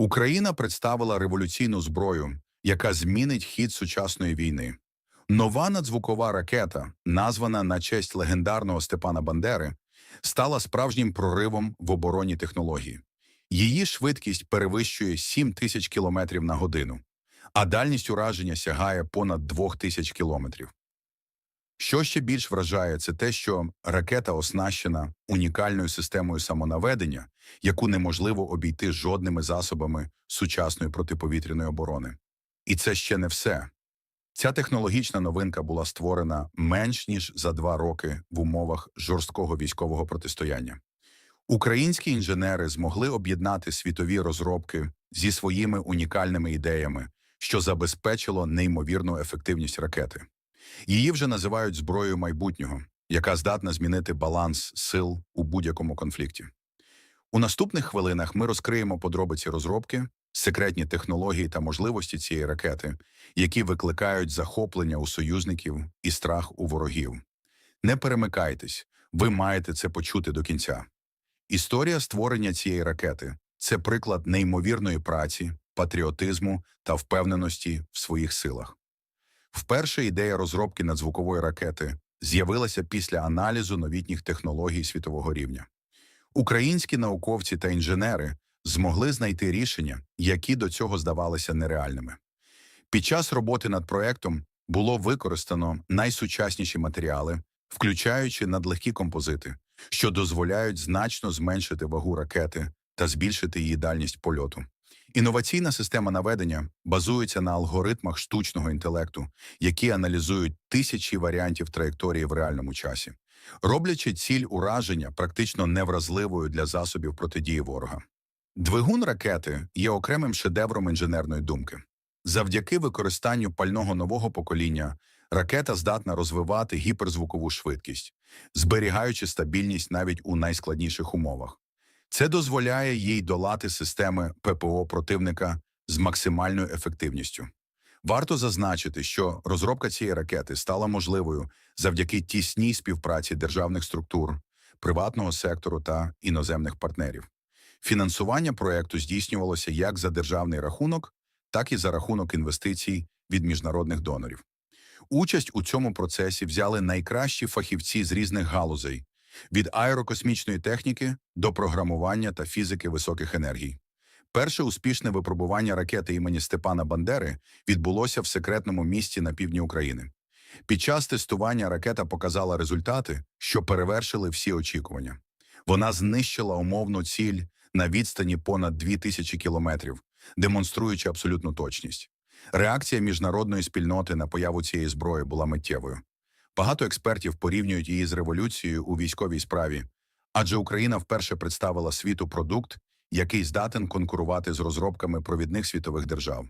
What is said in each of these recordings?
Україна представила революційну зброю, яка змінить хід сучасної війни. Нова надзвукова ракета, названа на честь легендарного Степана Бандери, стала справжнім проривом в обороні технології. Її швидкість перевищує 7 тисяч кілометрів на годину, а дальність ураження сягає понад 2 тисяч кілометрів. Що ще більш вражає, це те, що ракета оснащена унікальною системою самонаведення, яку неможливо обійти жодними засобами сучасної протиповітряної оборони. І це ще не все. Ця технологічна новинка була створена менш ніж за два роки в умовах жорсткого військового протистояння. Українські інженери змогли об'єднати світові розробки зі своїми унікальними ідеями, що забезпечило неймовірну ефективність ракети. Її вже називають зброєю майбутнього, яка здатна змінити баланс сил у будь-якому конфлікті. У наступних хвилинах ми розкриємо подробиці розробки, секретні технології та можливості цієї ракети, які викликають захоплення у союзників і страх у ворогів. Не перемикайтесь, ви маєте це почути до кінця. Історія створення цієї ракети це приклад неймовірної праці, патріотизму та впевненості в своїх силах. Вперше ідея розробки надзвукової ракети з'явилася після аналізу новітніх технологій світового рівня. Українські науковці та інженери змогли знайти рішення, які до цього здавалися нереальними. Під час роботи над проектом було використано найсучасніші матеріали, включаючи надлегкі композити, що дозволяють значно зменшити вагу ракети та збільшити її дальність польоту. Інноваційна система наведення базується на алгоритмах штучного інтелекту, які аналізують тисячі варіантів траєкторії в реальному часі, роблячи ціль ураження практично невразливою для засобів протидії ворога. Двигун ракети є окремим шедевром інженерної думки. Завдяки використанню пального нового покоління ракета здатна розвивати гіперзвукову швидкість, зберігаючи стабільність навіть у найскладніших умовах. Це дозволяє їй долати системи ППО противника з максимальною ефективністю. Варто зазначити, що розробка цієї ракети стала можливою завдяки тісній співпраці державних структур, приватного сектору та іноземних партнерів. Фінансування проекту здійснювалося як за державний рахунок, так і за рахунок інвестицій від міжнародних донорів. Участь у цьому процесі взяли найкращі фахівці з різних галузей від аерокосмічної техніки до програмування та фізики високих енергій. Перше успішне випробування ракети імені Степана Бандери відбулося в секретному місті на півдні України. Під час тестування ракета показала результати, що перевершили всі очікування. Вона знищила умовну ціль на відстані понад 2000 кілометрів, демонструючи абсолютну точність. Реакція міжнародної спільноти на появу цієї зброї була миттєвою. Багато експертів порівнюють її з революцією у військовій справі, адже Україна вперше представила світу продукт, який здатен конкурувати з розробками провідних світових держав.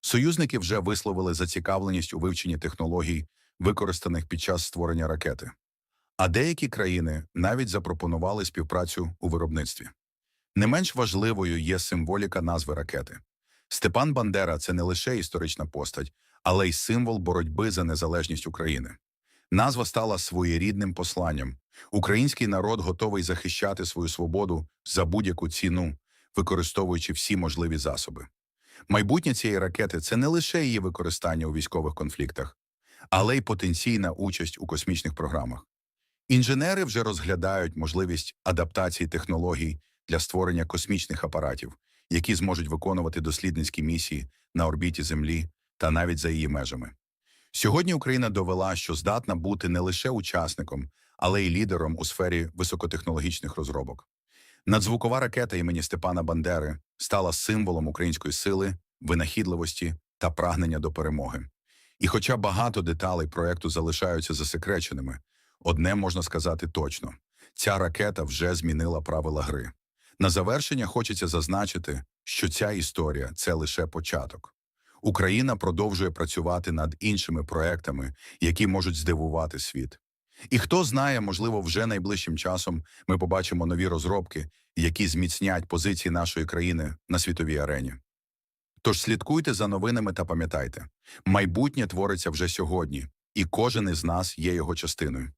Союзники вже висловили зацікавленість у вивченні технологій, використаних під час створення ракети. А деякі країни навіть запропонували співпрацю у виробництві. Не менш важливою є символіка назви ракети. Степан Бандера це не лише історична постать, але й символ боротьби за незалежність України. Назва стала своєрідним посланням. Український народ готовий захищати свою свободу за будь-яку ціну, використовуючи всі можливі засоби. Майбутнє цієї ракети це не лише її використання у військових конфліктах, але й потенційна участь у космічних програмах. Інженери вже розглядають можливість адаптації технологій для створення космічних апаратів, які зможуть виконувати дослідницькі місії на орбіті Землі та навіть за її межами. Сьогодні Україна довела, що здатна бути не лише учасником, але й лідером у сфері високотехнологічних розробок. Надзвукова ракета імені Степана Бандери стала символом української сили, винахідливості та прагнення до перемоги. І хоча багато деталей проекту залишаються засекреченими, одне можна сказати точно: ця ракета вже змінила правила гри. На завершення хочеться зазначити, що ця історія це лише початок. Україна продовжує працювати над іншими проектами, які можуть здивувати світ. І хто знає, можливо, вже найближчим часом ми побачимо нові розробки, які зміцнять позиції нашої країни на світовій арені. Тож слідкуйте за новинами та пам'ятайте, майбутнє твориться вже сьогодні, і кожен із нас є його частиною.